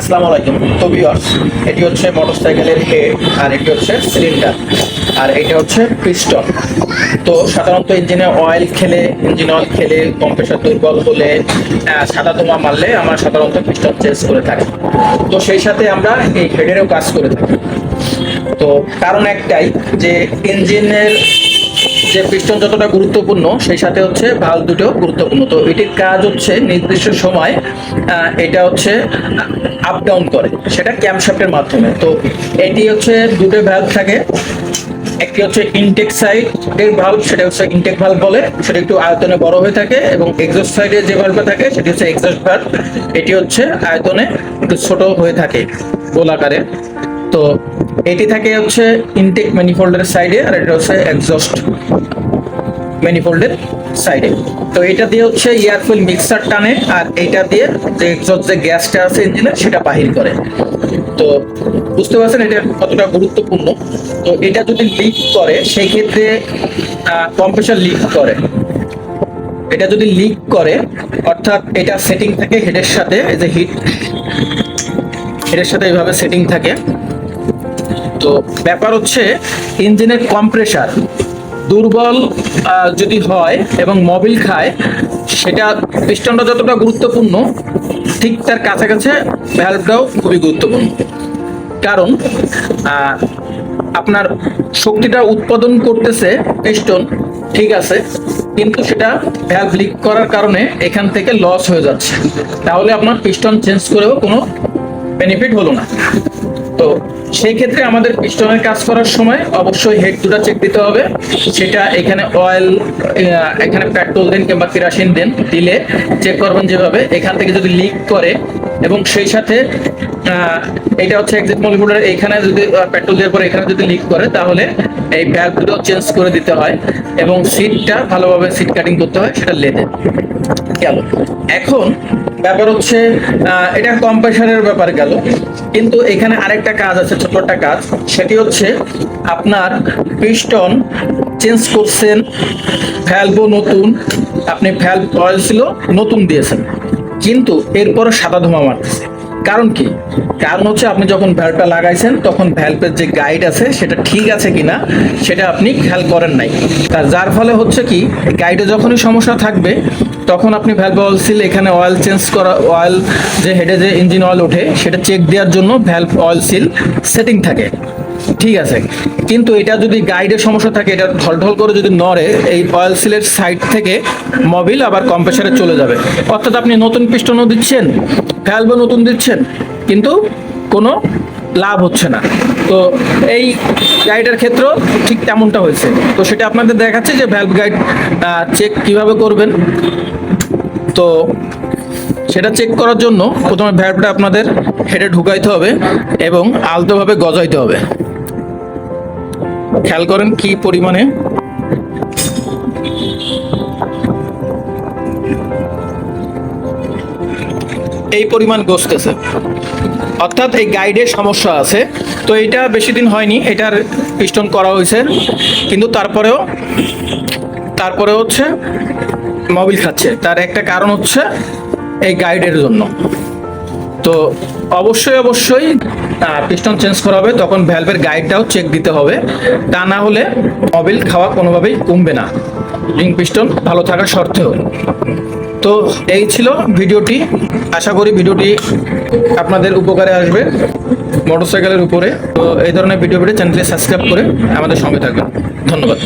আসসালামু আলাইকুম। তো ভিউয়ার্স এটি হচ্ছে মোটরসাইকেলের হেড আর এটি হচ্ছে সিলিন্ডার আর এটা হচ্ছে পিস্টন তো সাধারণত ইঞ্জিনে অয়েল খেলে ইঞ্জিন অয়েল খেলে কম্প্রেসার দুর্বল হলে সাদা ধোঁয়া মারলে আমরা সাধারণত পিস্টন চেঞ্জ করে থাকি। তো সেই সাথে আমরা এই হেডেরও কাজ করে থাকি। তো কারণ একটাই যে ইঞ্জিনের যে পিস্টন যতটা গুরুত্বপূর্ণ, সেই সাথে হচ্ছে ভালো দুটো গুরুত্বপূর্ণ। তো এটির কাজ হচ্ছে নির্দিষ্ট সময় এটা হচ্ছে আপ ডাউন করে, সেটা ক্যামশাফটের মাধ্যমে। তো এটি হচ্ছে দুটো ভ্যালভ থাকে, একটি হচ্ছে ইনটেক সাইড এর ভালভ সেটা হচ্ছে ইনটেক ভালভ বলে, সেটা একটু আয়তনে বড় হয়ে থাকে, এবং এক্সস্ট সাইডে যে ভালভটা থাকে, সেটি হচ্ছে এক্সস্ট ভালভ এটি হচ্ছে আয়তনে একটু ছোট হয়ে থাকে গোলাকারে। তো এটি থাকে হচ্ছে ইনটেক ম্যানিফোল্ডের সাইডে আর এটা হচ্ছে এক্সস্ট ম্যানিফোল্ডের সাইডে তো এটা দিয়ে হচ্ছে এয়ার ফুয়েল মিক্সার টানে আর এটা দিয়ে যে এক্সস্ট যে গ্যাসটা আছে ইঞ্জিনের সেটা বাহির করে। তো বুঝতে পারছেন এটা কতটা গুরুত্বপূর্ণ? তো এটা যদি লিক করে, সেই ক্ষেত্রে কম্প্রেসার লিক করে। এটা যদি লিক করে, অর্থাৎ এটা সেটিং থাকে হেডের সাথে, এই যে হিট হেডের সাথে এইভাবে সেটিং থাকে। তো ব্যাপার হচ্ছে, ইঞ্জিনের কম্প্রেসার দুর্বল যদি হয় এবং মবিল খায়, সেটা পিস্টনটা যতটা গুরুত্বপূর্ণ, ঠিক তার কাছাকাছি ভ্যালভটাও খুবই গুরুত্বপূর্ণ। কারণ আপনার শক্তিটা উৎপাদন করতেছে পিস্টন ঠিক আছে, কিন্তু সেটা ভ্যালভ লিক করার কারণে এখান থেকে লস হয়ে যাচ্ছে। তাহলে আপনার পিস্টন চেঞ্জ করেও কোনো বেনিফিট হলো না। তো সেই ক্ষেত্রে আমাদের পিস্টনের কাজ করার সময় অবশ্যই হেড দুটা চেক দিতে হবে। সেটা এখানে অয়েল এখানে পেট্রোল দেন কিংবা কেরাসিন দেন, দিলে চেক করবেন যেভাবে। এখান থেকে যদি লিক করে এবং সেই সাথে এটা হচ্ছে এক্সিট মলিকুলার এখানে যদি পেট্রোল দেওয়ার পরে এখানে যদি লিক করে, তাহলে এই ব্যাগগুলো চেঞ্জ করে দিতে হয় এবং সিটটা ভালোভাবে সিট কাটিং করতে হয়, সেটা লেদে। গেল। এখন ব্যাপার হচ্ছে এটা কম্প্রেসারের ব্যাপার গেল। কিন্তু এখানে আরেকটা কাজ আছে ছোট একটা কাজ। সেটি হচ্ছে, আপনার পিস্টন চেঞ্জ করছেন ভ্যালভও নতুন, আপনি ভ্যালভ অয়েল ছিল, নতুন দিয়েছেন। কিন্তু এরপরও সাদা ধোঁয়া মারতেছে। কারণ কি? কারণ হচ্ছে, আপনি যখন ভ্যালভটা লাগাইছেন, তখন ভ্যালভের যে গাইড আছে, সেটা ঠিক আছে কিনা, সেটা আপনি খেয়াল করেন নাই। তার যার ফলে হচ্ছে কি গাইডে যখনই সমস্যা থাকবে তখন আপনি ভ্যালভ অয়েল সিল এখানে অয়েল চেঞ্জ করা অয়েল যে হেডে যে ইঞ্জিন অয়েল ওঠে, সেটা চেক দেওয়ার জন্য ভ্যালভ অয়েল সিল সেটিং থাকে। ঠিক আছে? কিন্তু এটা যদি গাইডের সমস্যা থাকে, এটা ঢলঢল করে যদি নড়ে, এই অয়েল সিলের সাইড থেকে মোবিল আবার কম্প্রেসারে চলে যাবে। অর্থাৎ আপনি নতুন পিস্টনও দিচ্ছেন ভ্যালভও নতুন দিচ্ছেন, কিন্তু কোনো লাভ হচ্ছে না। তো এই গাইডের ক্ষেত্রেও ঠিক তেমনটা হয়েছে। তো সেটা আপনাদের দেখাচ্ছে যে ভ্যালভ গাইড চেক কীভাবে করবেন। তো সেটা চেক করার জন্য প্রথমে ভ্যালভটা আপনাদের হেডে ঢুকাইতে হবে এবং আলতোভাবে গজাইতে হবে। খেয়াল করেন কি পরিমাণে। এই পরিমাণ গসতেছে অর্থাৎ এই গাইডের সমস্যা আছে। তো এটা বেশি দিন হয়নি, এটার পিস্টন করা হয়েছে। কিন্তু তারপরেও, তারপরে হচ্ছে মোবিল খাচ্ছে। তার একটা কারণ হচ্ছে এই গাইডের জন্য। তো অবশ্যই অবশ্যই পিস্টন চেঞ্জ করা হবে তখন ভ্যালভের গাইডটাও চেক দিতে হবে। তা না হলে মোবিল খাওয়া কোনোভাবেই কমবে না। রিং পিস্টন ভালো থাকা সত্ত্বেও তো এই ছিল ভিডিওটি। আশা করি ভিডিওটি আপনাদের উপকারে আসবে মোটরসাইকেলের উপরে। তো এই ধরনের ভিডিও ভিডিও চ্যানেলটি সাবস্ক্রাইব করে আমাদের সঙ্গে থাকবেন। ধন্যবাদ।